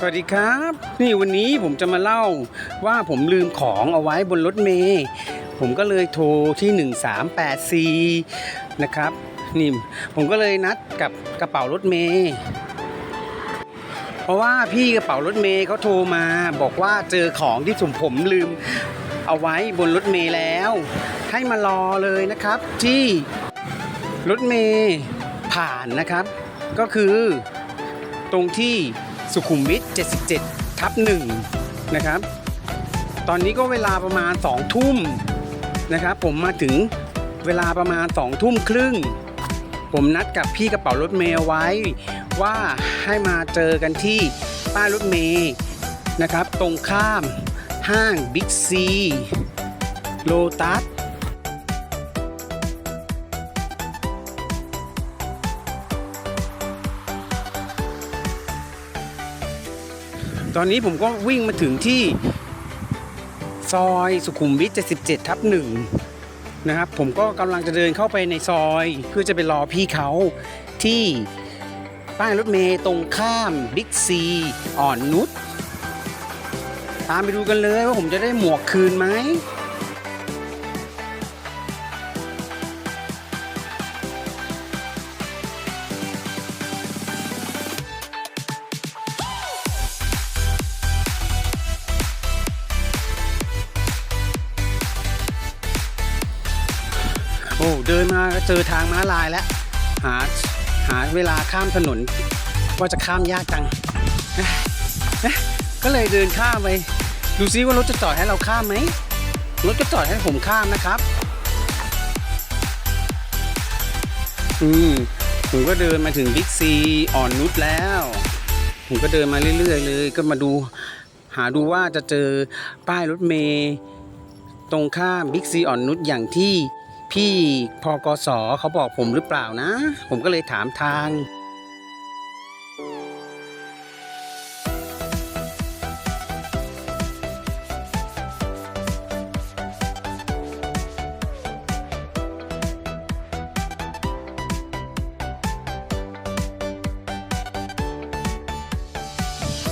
สวัสดีครับ นี่วันนี้ผมจะมาเล่าว่าผมลืมของเอาไว้บนรถเมย์ผมก็เลยโทรที่ 1384 นะครับ นี่ผมก็เลยนัดกับกระเป๋ารถเมย์เพราะว่าพี่กระเป๋ารถเมย์เขาโทรมา บอกว่าเจอของที่ผมผมลืมเอาไว้บนรถเมย์แล้ว ให้มารอเลยนะครับที่รถเมย์ผ่านนะครับ ก็คือตรงที่ สุขุมวิท 77 ทับหนึ่งนะครับ ตอนนี้ก็เวลาประมาณ 2 ทุ่มนะครับ ผมมาถึงเวลาประมาณ 2 ทุ่มครึ่ง ผมนัดกับพี่กระเป๋ารถเมย์ไว้ ว่าให้มาเจอกันที่ป้ายรถเมย์นะครับ ตรงข้ามห้างบิ๊กซีโลตัส ตอนนี้ผมก็วิ่งมาถึงที่ซอยสุขุมวิท 77 ทับหนึ่งนะครับผมก็กำลังจะเดินเข้าไปในซอยเพื่อจะไปรอพี่เขาที่ป้ายรถเมย์ตรงข้ามบิ๊กซีอ่อนนุชตามไปดูกันเลยว่าผมจะได้หมวกคืนไหม เดินมาเจอทางม้าลายแล้ว หาหาเวลาข้ามถนนว่าจะข้ามยากจังนะนะก็เลยเดินข้ามไป ดูซิว่ารถจะจอดให้เราข้ามไหมรถก็จอดให้ผมข้ามนะครับอืมผมก็เดินมาถึงบิ๊กซีอ่อนนุชแล้ว ผมก็เดินมาเรื่อยๆเลย ก็มาดูหาดูว่าจะเจอป้ายรถเมย์ตรงข้ามบิ๊กซีอ่อนนุชอย่างที่ พี่พกสเขาบอกผมหรือเปล่านะ ผมก็เลยถามทาง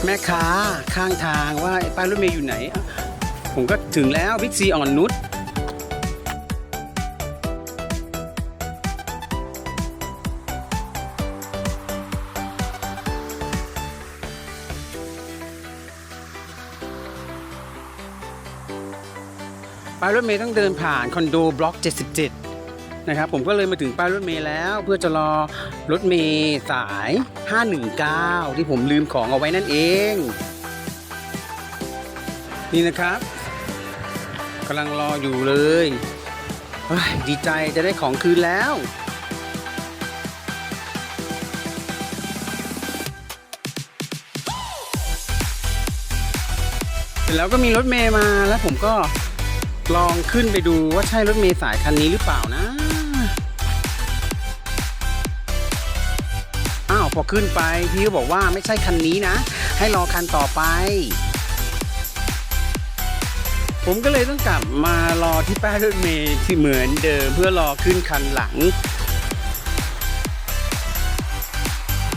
แม่ค้าข้างทางว่าไอ้ป้ายรถเมย์อยู่ไหน ผมก็ถึงแล้วบิ๊กซีอ่อนนุช ป้ายรถเมย์ต้องเดินผ่านคอนโดบล็อก 77 นะครับ ผมก็เลยมาถึงป้ายรถเมย์แล้ว เพื่อจะรอรถเมย์สาย 519 ที่ผมลืมของเอาไว้นั่นเอง นี่นะครับกำลังรออยู่เลยเฮ้ยดีใจจะได้ของคืนแล้วเสร็จแล้วก็มีรถเมย์มาแล้วผมก็ ลองขึ้นไปดูว่าใช่รถเมย์สายคันนี้หรือเปล่านะ อ้าวพอขึ้นไปพี่ก็บอกว่าไม่ใช่คันนี้นะ ให้รอคันต่อไป ผมก็เลยต้องกลับมารอที่ป้ายรถเมย์ที่เหมือนเดิมเพื่อรอขึ้นคันหลัง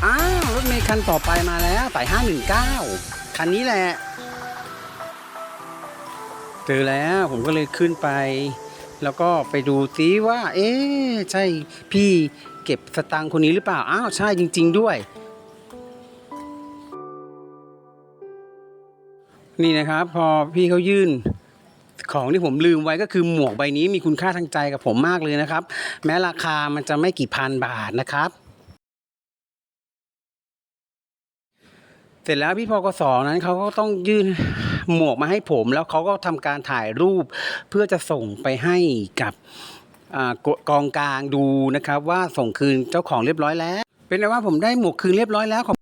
อ้าวรถเมย์คันต่อไปมาแล้วสาย519 คันนี้แหละ เจอแล้วผมก็เลยขึ้นไป แล้วก็ไปดูซิว่า เอ๊ใช่พี่เก็บสตางค์คนนี้หรือเปล่า อ้าวใช่จริง ๆ ด้วย นี่นะครับ พอพี่เขายื่นของที่ผมลืมไว้ก็คือหมวกใบนี้มีคุณค่าทางใจกับผมมากเลยนะครับ แม้ราคามันจะไม่กี่พันบาทนะครับ เสร็จแล้วพี่พกสนั้นเขาก็ต้องยื่น หมวกมาให้ผม แล้วเขาก็ทำการถ่ายรูป เพื่อจะส่งไปให้กับอกองกลางดูนะครับ ว่าส่งคืนเจ้าของเรียบร้อยแล้ว เป็นไงว่าผมได้หมวกคืนเรียบร้อยแล้วขอบ